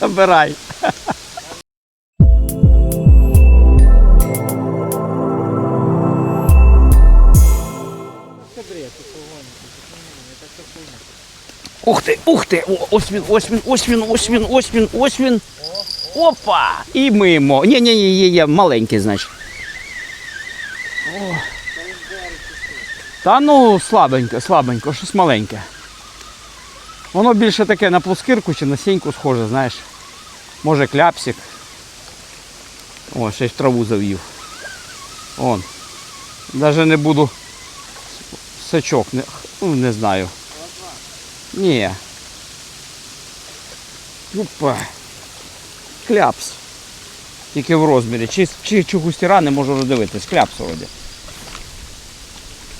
Забирай. Ух ти, ух ти! О, ось він, ось він, ось він, ось він, ось. Опа! І мимо. Ні, ні, ні, є, є, маленький, значить. О. Та ну слабенько, слабенько, щось маленьке. Воно більше таке на плоскирку чи на сіньку схоже, знаєш. Може кляпсик. О, ще й траву завів. Он. Навіть не буду сачок, не, ну, не знаю. Ні. Опа. Кляпс. Тільки в розмірі. Чи, чи, чи густіра не можу роздивитись. Кляпс вроді.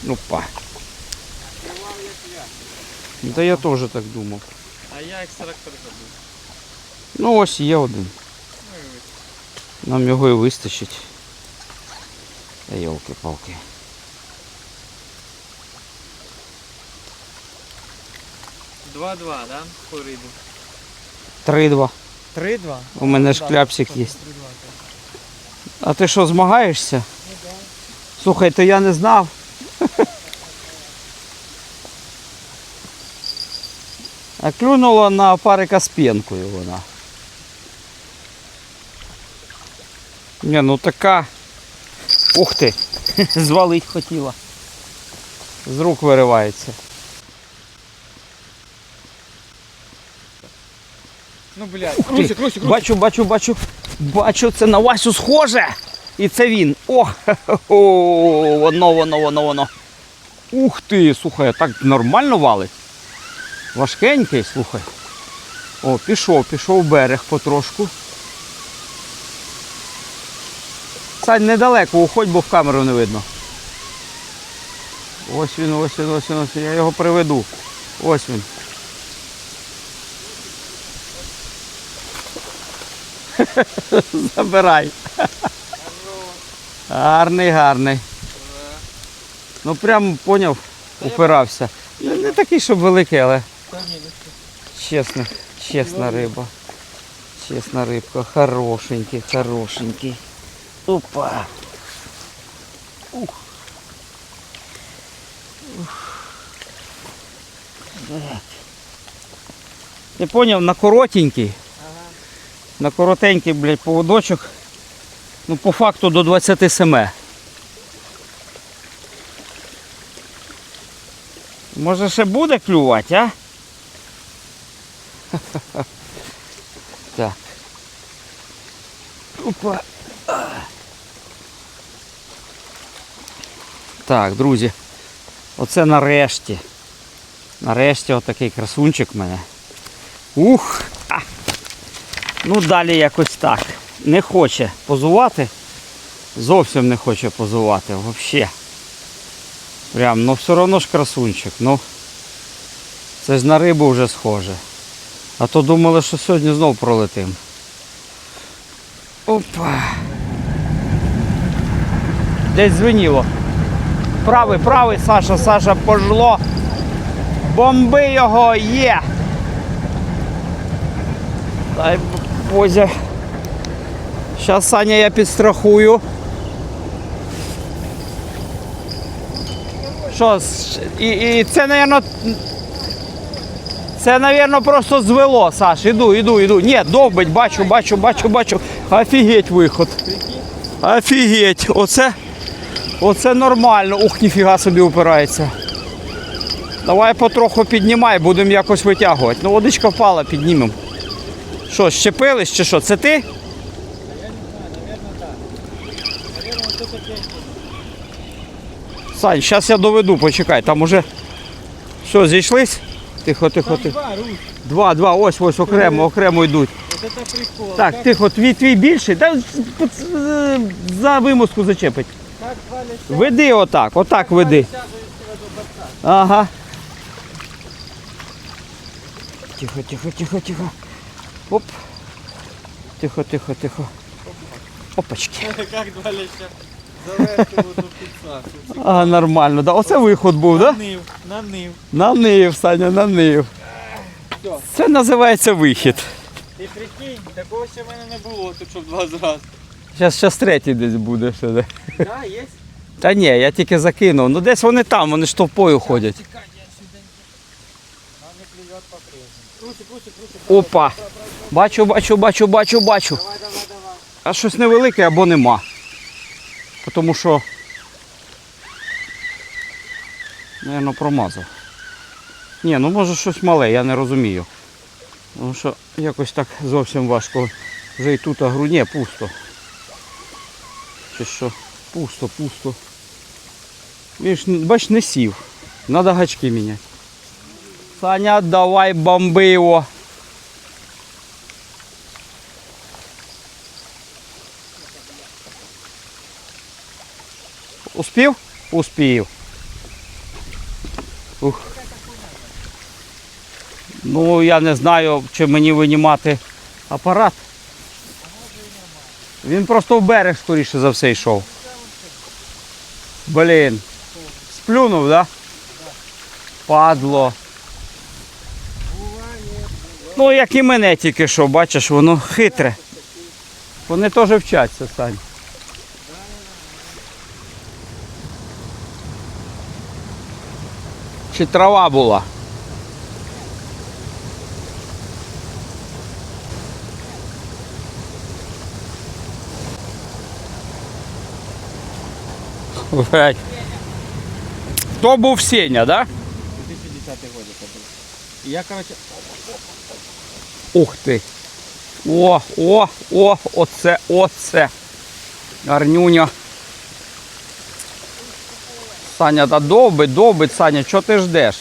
Опа. Ну, Та я теж так думав. А я 43 забув. Ну ось є один. Нам його і вистачить. Та йолки-палки. Два-два, да? По рибу. Три-два. Три-два? У мене ж кляпсик є. А ти що, змагаєшся? Слухай, то я не знав. А клюнула на парика з п'янкою вона. Ні, ну така. Ух ти! Звалить хотіла. З рук виривається. Ну, блядь. Русик, Русик. Бачу, бачу, бачу. Бачу, це на Васю схоже. І це він. О, воно, воно, воно, воно. Ух ти, слухай, так нормально валить. Важкенький, слухай. О, пішов, пішов берег потрошку. Сань, недалеко, уходь, бо в камеру не видно. Ось він, ось він, ось він, ось він. Я його приведу. Ось він. Забирай. Гарний, гарний. Ну прям поняв, упирався. Не, такий, щоб великий, але чесно, чесна риба. Чесна рибка. Хорошенький, хорошенький. Опа. Ух. Ух. Ти поняв, на коротенький. На коротенький, блядь, поводочок. Ну, по факту до 27. Може ще буде клювати, а? Так. Опа. Так, друзі. Оце нарешті. Нарешті отакий красунчик в мене. Ух! А. Ну далі якось так. Не хоче позувати. Зовсім не хоче позувати взагалі. Прям, ну все одно ж красунчик. Ну це ж на рибу вже схоже. А то думали, що сьогодні знов пролетим. Опа. Десь звеніло. Правий, правий, Саша, Саша пожло. Бомби його є. Дай Бозя. Зараз Саня я підстрахую. Що, і, і це, мабуть, це, мабуть, просто звело, Саш. Іду, іду, іду. Ні, довбить, бачу, бачу, бачу, бачу. Офігеть виход. Офігеть. Оце, оце нормально. Ух, ніфіга собі упирається. Давай потроху піднімай, будемо якось витягувати. Ну, водичка впала, піднімемо. Що, щепились чи що? Це ти? Сань, зараз я доведу, почекай, там уже. Що, зійшлись? Тихо, тихо, тихо. Два, Два, ось, ось, окремо, окремо йдуть. Так, тихо, твій твій більший, та за вимуску зачепить. Веди отак, отак веди. Ага. Тихо, тихо, тихо, тихо. Оп. Тихо, тихо, тихо. Опачки. Как два леща. А, нормально, да. Оце виход був, да? Нанив, нанив. На нив, Саня, на нив. Все. Це називається вихід. Ти прикинь, такого ще в мене не було, тут щоб два зрази. Зараз зараз третій десь буде. ще, да. Так, є? Та ні, я тільки закинув. Ну десь вони там, вони ж товпою ходять. Чекай, я сюди. Нам не. Опа. Бачу, бачу, бачу, бачу, бачу. Давай, давай, давай. А щось невелике або нема. Тому що. Наверно, промазав. Ні, ну може щось мале, я не розумію. Тому що якось так зовсім важко. Вже і тут агру. Ні, пусто. Чи що? Пусто, пусто. Він ж, бач, не сів. Надо гачки міняти. Саня, давай бомби його. Успів? Успів. Ух. Ну, я не знаю, чи мені винімати апарат. Він просто в берег, скоріше за все, йшов. Блін. Сплюнув, да? Падло. Ну, як і мене тільки що, бачиш, воно хитре. Вони теж вчаться, Сань. Чи трава була? Блядь. То був Сеня, да? 2010 год это был. Я, короче, Ух ти. О, о, о, оце, оце. Гарнюня. Саня, та добить, добить, Саня, що ти ждеш?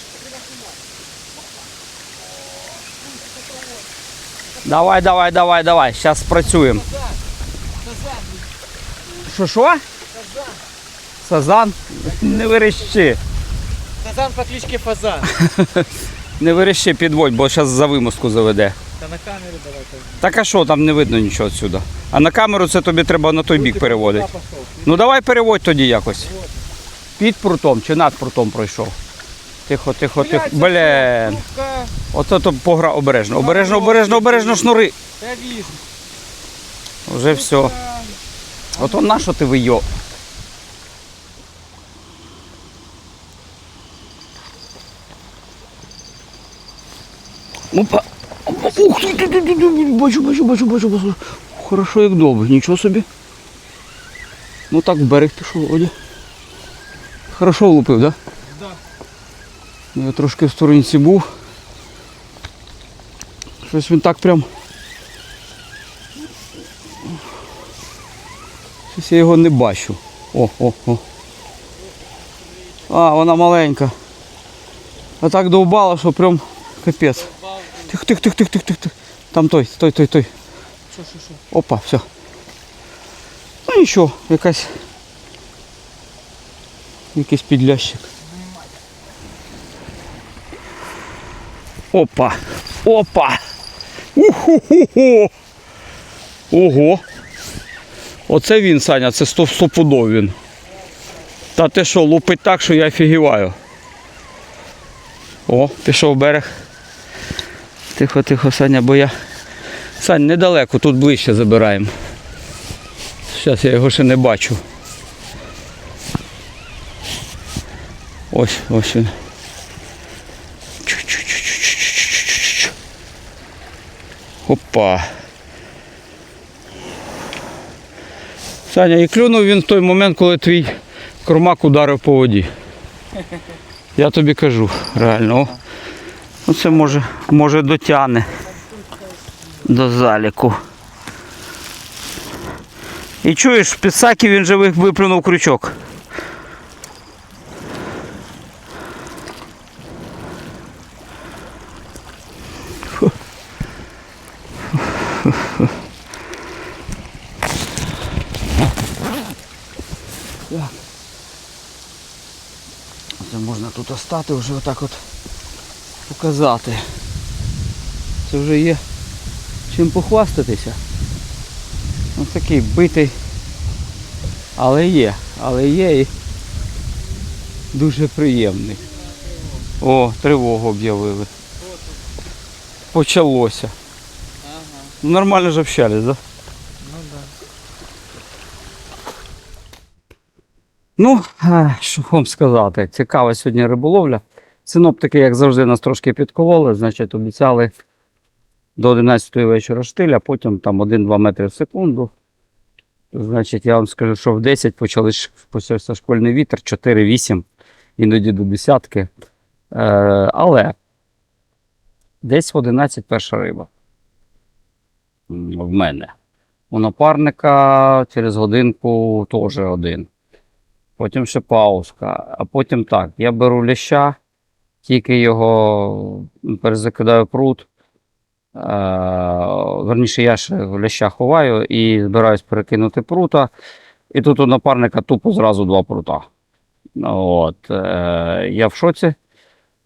Давай, давай, давай, давай, зараз спрацюємо. Що, що? Сазан? Не верещи. Сазан по кличке Фазан. Не верещи, підводь, бо зараз за вимостку заведе. Та на камеру давай. так. Так а що, там не видно нічого відсюди. А на камеру це тобі треба на той бік переводити. Ну давай переводь тоді якось. Під прутом чи над прутом пройшов. Тихо, тихо, тихо. Блін. Ото то погра обережно. Обережно, обережно, обережно шнури. Я вижу. Вже все. Ото на що ти вийо? Опа. Ух ти, ти, ти, ти, ти, бачу, бачу, бачу, бачу, бачу. Хорошо як добре, нічого собі. Ну так берег пішов, Оді. Хорошо влупив, так? Да. Да? Я трошки в сторонці був. Щось він так прям. Щось я його не бачу. О, о, о. А, вона маленька. А так довбала, що прям капець. Тих, тих, тих, тих, тих, тих, тих. Там той, той, той, той. Що, що, що? Опа, все. Ну нічого, якась. Якийсь підлящик. Опа. Опа. Уху-ху-ху. Ого. Оце він, Саня, це сто- стопудов він. Та ти що, лупить так, що я офігіваю. О, пішов берег. Тихо, тихо, Саня, бо я. Сань, недалеко, тут ближче забираємо. Зараз я його ще не бачу. Ось, ось він. Опа. Саня, і клюнув він в той момент, коли твій кормак ударив по воді. Я тобі кажу, реально. Ну це може, може дотягне до заліку. І чуєш, під сакі він же виплюнув крючок. Це можна тут остати вже отак от показати. Це вже є чим похвастатися. Ось такий битий. Але є, але є і дуже приємний. О, тривогу об'явили. почалося. Ну, Нормально ж общались, да? Ну да. Ну, е, що вам сказати, цікава сьогодні риболовля. Синоптики, як завжди, нас трошки підкололи, значить, обіцяли до 11 вечора штиль, а потім там 1-2 метри в секунду. Значить, я вам скажу, що в 10 почали почався школьний вітер, 4-8, іноді до десятки. Е, але десь в 11 перша риба. В мене. У напарника через годинку теж один. Потім ще паузка. А потім так. Я беру ляща, тільки його перезакидаю пруд. Е, верніше, я ще ляща ховаю і збираюсь перекинути прута. І тут у напарника тупо зразу два прута. От, е, я в шоці.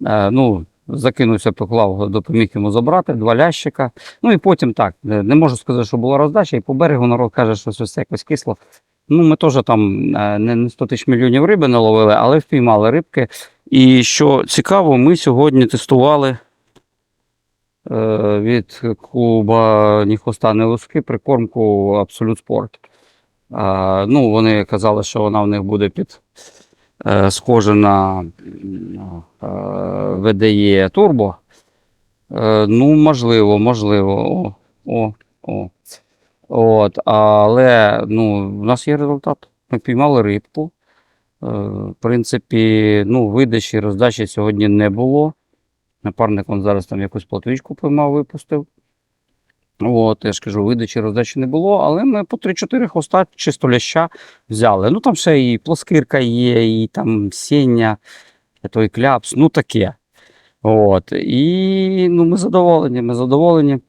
Е, ну, закинувся, поклав, допоміг йому забрати, два лящика. Ну і потім так. Не, можу сказати, що була роздача, і по берегу народ каже, що щось якось кисло. Ну, ми теж там е, не не 100 тисяч мільйонів риби наловили, але впіймали рибки. І що цікаво, ми сьогодні тестували е, від клуба Ні хвоста, прикормку Абсолют Спорт. Ну, вони казали, що вона в них буде під е, схожа на Turbo. Е, ну, можливо, можливо. О, о, о. От, але ну, у нас є результат. Ми піймали рибку. Е, в принципі, ну, видачі, роздачі сьогодні не було. Напарник он зараз там якусь платвичку поймав, випустив. От, я ж кажу, видачі, роздачі не було, але ми по 3-4 хвоста чисто ляща взяли. Ну там ще і плоскирка є, і там сіння, той кляпс, ну таке. От. І ну, ми задоволені, ми задоволені.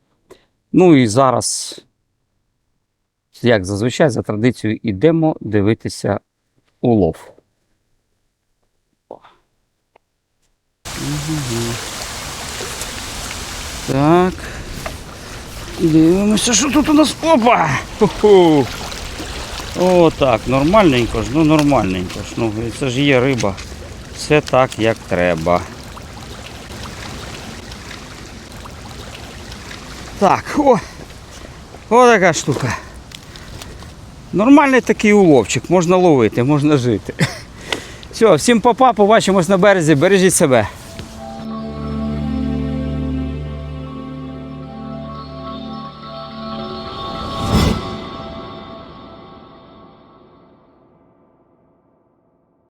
Ну і зараз як зазвичай, за традицією, йдемо дивитися улов. Так. Дивимося, що тут у нас. Опа! Ху-ху. О, так, нормальненько ж, ну нормальненько ж. Ну, це ж є риба. Все так, як треба. Так, о! О така штука. Нормальний такий уловчик, можна ловити, можна жити. Все, всім папа, побачимось на березі, бережіть себе.